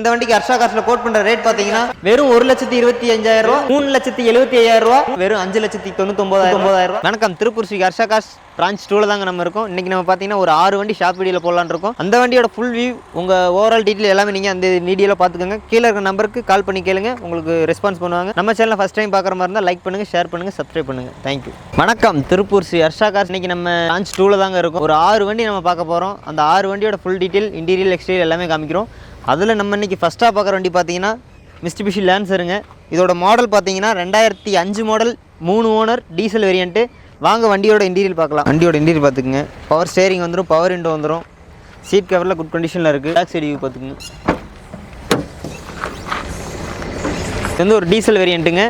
இந்த வண்டிக்கு ஹர்ஷா காசுல கோட் பண்ற ரேட் பாத்தீங்கன்னா வெறும் ஒரு லட்சத்தி இருபத்தி அஞ்சாயிரம் ரூபா மூணு லட்சத்தி எழுபத்தி ஐயாயிரம் ரூபா வெறும் அஞ்சு லட்சத்தி தொண்ணூத்தி ஒன்பதாயிரம் ரூபாய் வணக்கம் திருப்பூர் ஸ்ரீ ஹர்ஷா காஸ் பிரான்ச் டூல தாங்க நம்ம இருக்கோம். இன்னைக்கு நம்ம பாத்தீங்கன்னா ஒரு ஆறு வண்டி ஷாப் வீடியோல போடலான்னு இருக்கோம். அந்த வண்டியோட ஃபுல் வியூ உங்க ஓவரால் டீட்டெயில் எல்லாமே நீங்க அந்த வீடியோல பாத்துக்கோங்க. கீழே இருக்க நம்பருக்கு கால் பண்ணி கேளுங்க. உங்களுக்கு ரெஸ்பான்ஸ் பண்ணுவாங்க. நம்ம சேனலை ஃபர்ஸ்ட் டைம் பார்க்குற மாதிரி இருந்தால் லைக் பண்ணுங்க ஷேர் பண்ணுங்க சப்ஸ்கிரைப் பண்ணுங்க. தேங்க்யூ வணக்கம் திருப்பூர் ஸ்ரீ ஹர்ஷா காஸ். இன்னைக்கு நம்ம பிரான்ச் டூல தாங்க இருக்கோம். ஒரு ஆறு வண்டி நம்ம பார்க்க போறோம். அந்த ஆறு வண்டியோட ஃபுல் டீட்டெயில் இன்டீரியல் எக்ஸ்டீரியல் எல்லாமே காமிக்கிறோம். அதில் நம்ம இன்னைக்கு ஃபஸ்ட்டாக பார்க்குற வண்டி பார்த்தீங்கன்னா மிஸ்டிபிஷி லேன்சருங்க இதோட மாடல் பார்த்தீங்கன்னா ரெண்டாயிரத்தி அஞ்சு மாடல் மூணு ஓனர் டீசல் வேரியண்ட்டு வாங்க வண்டியோட இன்டீரியல் பார்க்கலாம். வண்டியோட இன்டீரியல் பார்த்துக்குங்க. பவர் ஸ்டேரிங் வந்துடும் பவர் விண்டோ வந்துடும் சீட் கவரில் குட் கண்டிஷனில் இருக்குது பேக் சைடு வியூ பார்த்துக்குங்க. இது வந்து ஒரு டீசல் வேரியண்ட்டுங்க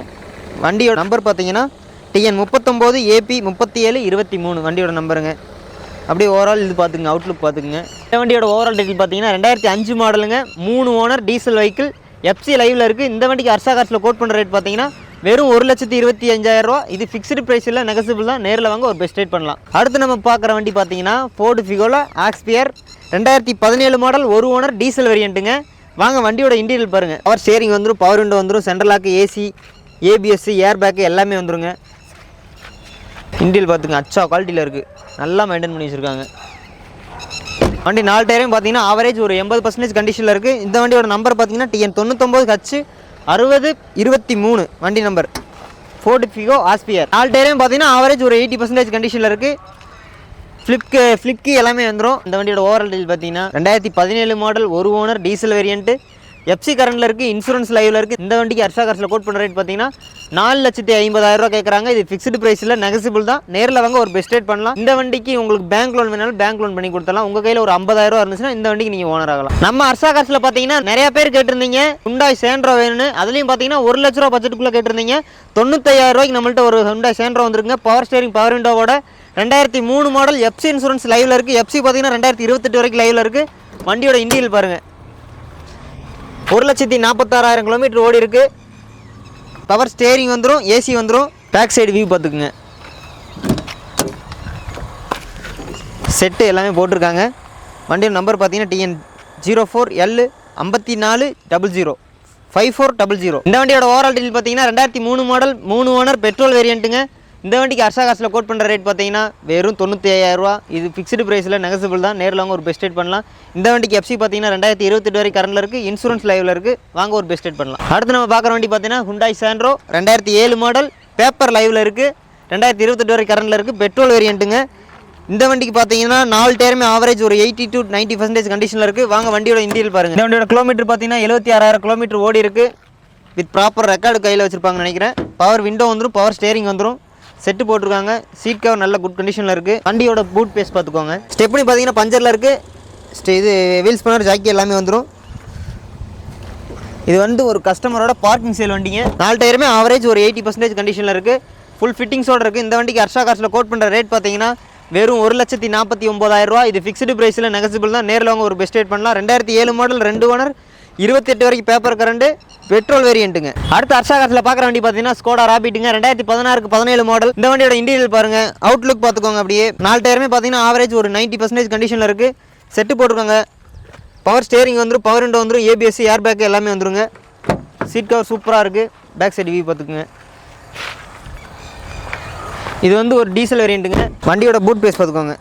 வண்டியோட நம்பர் பார்த்தீங்கன்னா டிஎன் முப்பத்தொம்போது ஏபி முப்பத்தி ஏழு இருபத்தி மூணு. வண்டியோட நம்பருங்க அப்படியே ஓவரால் இது பார்த்துங்க அவுட்லுக் பார்த்துக்குங்க. இந்த வண்டியோட ஓவரால் டீட்டெயில் பார்த்தீங்கன்னா ரெண்டாயிரத்தி அஞ்சு மாடலுங்க மூணு ஓனர் டீசல் வெஹிக்கிள் எஃப்சி லைவில் இருக்குது இந்த வண்டிக்கு அர்சா காசில் கோட் பண்ணுற ரேட் பார்த்தீங்கன்னா வெறும் ஒரு லட்சத்தி இருபத்தி அஞ்சாயிரரூவா ரூபா. இது ஃபிக்ஸ்டு ப்ரைஸ் இல்லை நெகசிபிள் தான். நேரில் வாங்க ஒரு பெஸ்ட் ரேட் பண்ணலாம். அடுத்து நம்ம பார்க்குற வண்டி பார்த்தீங்கன்னா ஃபோர்டு ஃபிகோலா ஆக்ஸ்பியர் ரெண்டாயிரத்தி பதினேழு மாடல் ஒரு ஓனர் டீசல் வேரியண்ட்டுங்க வாங்க வண்டியோட இன்டீரியல் பாருங்கள் பவர் ஸ்டேரிங் வந்துடும் பவர் விண்டோ வந்துடும் central lock AC ABSC air bag எல்லாமே வந்துருங்க. இன்டீரியல் பார்த்துங்க அச்சா குவாலிட்டியில் இருக்குது நல்லா மெயின்டைன் பண்ணி வச்சுருக்காங்க. வண்டி நாலு டயரையும் பார்த்தீங்கன்னா ஆவரேஜ் ஒரு எண்பது பர்சன்டேஜ் கண்டிஷனில் இருக்குது இந்த வண்டியோட நம்பர் பார்த்தீங்கன்னா டிஎன் தொண்ணூத்தொம்பது ஹச்சு அறுபது இருபத்தி மூணு வண்டி நம்பர் ஃபோர்டு ஃபிகோ ஆஸ்பியர் நாலு டயரையும் பார்த்தீங்கன்னா ஆவரேஜ் ஒரு எயிட்டி பர்சன்டேஜ் கண்டிஷனில் இருக்குது ஃப்ளிப்க்கு ஃப்ளிப்கி எல்லாமே வந்துடும் இந்த வண்டியோட ஓவரால் டீல் பார்த்தீங்கன்னா ரெண்டாயிரத்தி பதினேழு மாடல் ஒரு ஓனர் டீசல் வேரியண்ட்டு எஃப்சி கரண்டில் இருக்குது இன்சூரன்ஸ் லைவில் இருக்குது இந்த வண்டிக்கு அர்ஷா கார்ஸில் கோட் பண்ண ரேட் பார்த்தீங்கன்னா நாலு லட்சத்தி ஐம்பதாயிரம் ரூபா கேட்குறாங்க இது ஃபிக்ஸ்டு ப்ரைஸில் நெகசிபிள் தான். நேரில் வாங்க ஒரு பெஸ்ட் ரேட் பண்ணலாம். இந்த வண்டிக்கு உங்களுக்கு பேங்க் லோன் வேணாலும் பேங்க் லோன் பண்ணி கொடுத்தலாம் உங்கள் கையில் ஒரு ஐம்பதாயிரம் ரூபா இருந்துச்சுன்னா இந்த வண்டிக்கு நீங்கள் ஓனர் ஆகலாம். நம்ம அர்ஷா கார்ஸில் பார்த்தீங்கன்னா நிறைய பேர் கேட்டிருந்தீங்க. ஹுண்டாய் சேண்ட்ரோ வேணும்னு. அதுலேயும் பார்த்தீங்கன்னா ஒரு லட்ச ரூபா பட்ஜெட்டுக்குள்ளே கேட்டிருந்தீங்க. தொண்ணூத்தையாயிரம் ரூபாய்க்கு நம்மள்ட்ட ஒரு ஹுண்டாய் சேண்ட்ரோ வந்துருங்க பவர் ஸ்டேரிங் பவர் விண்டோவோட ரெண்டாயிரத்தி மூணு மாடல் எஃப்சி இன்சூரன்ஸ் லைவில் இருக்குது எஃப்சி பார்த்தீங்கன்னா ரெண்டாயிரத்தி இருபத்தெட்டு வரைக்கும் லைவில் இருக்குது வண்டியோட இண்டியில் பாருங்கள் ஒரு லட்சத்தி நாற்பத்தாறாயிரம் கிலோமீட்டர் ஓடி இருக்கு. பவர் ஸ்டேரிங் வந்துடும் ஏசி வந்துடும் பேக் சைடு வியூ பார்த்துக்குங்க. செட்டு எல்லாமே போட்டிருக்காங்க. வண்டியோட நம்பர் பார்த்தீங்கன்னா டிஎன் ஜீரோ ஃபோர் எல் ஐம்பத்தி நாலு double zero five four double zero இந்த வண்டியோட ஓவரால் டீல் பார்த்தீங்கன்னா ரெண்டாயிரத்தி மூணு மாடல் மூணு ஓனர் பெட்ரோல் வேரியண்ட்டுங்க இந்த வண்டிக்கு அர்ஷா காசில் கோட் பண்ணுற ரேட் பார்த்தீங்கன்னா வெறும் தொண்ணூற்றி ஐயாயிரரூவா இது ஃபிக்ஸ்டு ப்ரைஸில் நெகசிபிள் தான். நேரில் வாங்க ஒரு பெஸ்ட் ரேட் பண்ணலாம். இந்த வண்டிக்கு எஃப்சி பார்த்தீங்கன்னா ரெண்டாயிரத்தி இருபத்தெட்டு வரை கரண்டில் இருக்குது இன்சூரன்ஸ் லைவில் இருக்குது வாங்க ஒரு பெஸ்ட் ரேட் பண்ணலாம். அடுத்து நம்ம பார்க்குற வண்டி பார்த்தீங்கன்னா ஹுண்டாய் சாண்ட்ரோ ரெண்டாயிரத்தி ஏழு மாடல் பேப்பர் லைவில் இருக்குது ரெண்டாயிரத்தி இருபத்தெட்டு வரை கரண்டில் இருக்குது பெட்ரோல் வேரியண்ட்டுங்க இந்த வண்டிக்கு பார்த்தீங்கன்னா நாலு டயருமே ஆவரேஜ் ஒரு எயிட்டி டு நைன்ட்டி பர்சன்டேஜ் கண்டிஷனில் இருக்குது வாங்க வண்டியோட இந்தியில் பாருங்கள் இந்த வண்டியோட கிலோமீட்டர் பார்த்தீங்கன்னா எழுபத்தி ஆறாயிரம் கிலோமீட்டர் ஓடி இருக்குது வித் ப்ராப்பர் ரெக்கார்டு கையில் வச்சுருப்பாங்கன்னு நினைக்கிறேன். பவர் விண்டோ வந்துடும் பவர் ஸ்டேரிங் வந்துடும் செட்டு போட்டிருக்காங்க. சீட் கவர் நல்ல குட் கண்டிஷனில் இருக்குது வண்டியோட பூட் பேஸ் பார்த்துக்கோங்க. ஸ்டெப்னி பார்த்தீங்கன்னா பஞ்சரில் இருக்குது இது வீல்ஸ் பண்ணர் ஜாக்கி எல்லாமே வந்துடும் இது வந்து ஒரு கஸ்டமரோட பார்க்கிங் சேல் வண்டிங்க. நாலு டயருமே ஆவரேஜ் ஒரு எயிட்டி பர்சன்டேஜ் கண்டிஷனில் இருக்குது ஃபுல் ஃபிட்டிங்ஸோட இருக்குது இந்த வண்டிக்கு ஹர்ஷா காசில் கோட் பண்ணுற ரேட் பார்த்தீங்கன்னா வெறும் ஒரு லட்சத்தி நாற்பத்தி ஒம்பதாயிரம் ரூபா இது ஃபிக்ஸ்டு ப்ரைஸில் நெகசிபிள் தான். நேரில் அவங்க ஒரு பெஸ்ட் ரேட் பண்ணலாம். ரெண்டாயிரத்தி ஏழு மாடல் ரெண்டு ஓனர் இருபத்தெட்டு வரைக்கும் பேப்பர் கரண்டு பெட்ரோல் வேரியண்ட்டுங்க அடுத்து அர்ஷா காசில் பார்க்குற வண்டி பார்த்தீங்கன்னா ஸ்கோடா ராபிட்டுங்க ரெண்டாயிரத்தி பதினாறுக்கு பதினேழு மாடல் இந்த வண்டியோட இன்டீரியல் பாருங்க. அவுட்லுக் பார்த்துக்கோங்க அப்படியே. நாலு டயருமே பார்த்தீங்கன்னா ஆவரேஜ் ஒரு நைன்ட்டி பர்சன்டேஜ் கண்டிஷனில் இருக்குது செட்டு போட்டிருக்காங்க. பவர் ஸ்டேரிங் வந்துடும் பவர் விண்டோ வந்துடும் ஏபிஎஸ்சி ஏர் பேக் எல்லாமே வந்துருங்க. சீட் கவர் சூப்பராக இருக்குது பேக் சைடு வியூ பார்த்துக்குங்க இது வந்து ஒரு டீசல் வேரியண்ட்டுங்க வண்டியோட பூட் பேஸ் பார்த்துக்கோங்க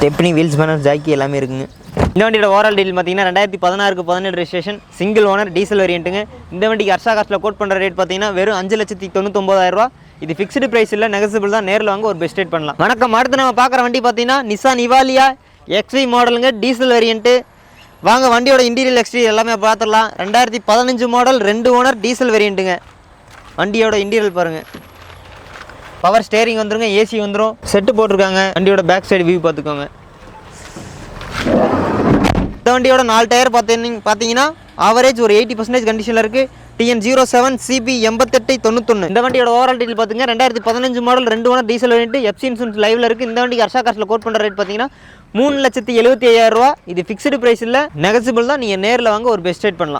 ஸ்டெப்னி வீல்ஸ் பேனர் ஜாக்கி எல்லாமே இருக்குங்க. இந்த வண்டியோட ஓவரால் டீல் பார்த்தீங்கன்னா ரெண்டாயிரத்தி பதினாறுக்கு பதினேழு ரெஜிஸ்ட்ரேஷன் சிங்கிள் ஓனர் டீசல் வேரியண்ட்டுங்க இந்த வண்டிக்கு அர்ஷா காஸ்ட்டில் கோட் பண்ணுற ரேட் பார்த்தீங்கன்னா வெறும் அஞ்சு லட்சத்தி தொண்ணூத்தொம்பதாயிரம் இது ஃபிக்ஸ்டு ப்ரைஸ் இல்லை நெகசிபிள் தான். நேரில் வாங்க ஒரு பெஸ்ட் ரேட் பண்ணலாம். வணக்கம். அடுத்து நம்ம பார்க்குற வண்டி பார்த்தீங்கன்னா நிசான் இவாலியா எக்ஸ்வி மாடலுங்க டீசல் வேரியண்ட்டு வாங்க வண்டியோட இன்டீரியல் எக்ஸ்டீரியல் எல்லாமே பார்த்துடலாம். ரெண்டாயிரத்தி பதினஞ்சு மாடல் ரெண்டு ஓனர் டீசல் வேரியண்ட்டுங்க வண்டியோட இன்டீரியல் பாருங்கள் பவர் ஸ்டேரிங் வந்துருங்க ஏசி வந்துடும் செட்டு போட்டிருக்காங்க. வண்டியோட பேக் சைடு வியூ பார்த்துக்கோங்க. இந்த வண்டியோட நாலு டயர் பார்த்தீங்க பார்த்தீங்கன்னா ஆவரேஜ் ஒரு எயிட்டி பர்சன்டேஜ் கண்டிஷனில் இருக்குது டிஎன் ஜீரோ செவன் சிபி எண்பத்தெட்டு தொண்ணூத்தொன்று இந்த வண்டியோட ஓவரால் டீல் பார்த்துங்க ரெண்டாயிரத்தி பதினஞ்சு மாடல் ரெண்டு owner diesel variant FC insurance லைவில் இருக்குது இந்த வண்டிக்கு அர்ஷா காசில் கோட் பண்ணுற ரேட் பார்த்தீங்கன்னா மூணு லட்சத்தி எழுபத்தி ஐயாயிரம் ரூபா. இது ஃபிக்ஸ்டு ப்ரைஸ் இல்லை நெகசிபிள் தான். நீங்கள் நேரில் வாங்க ஒரு பெஸ்ட் ரேட் பண்ணலாம்.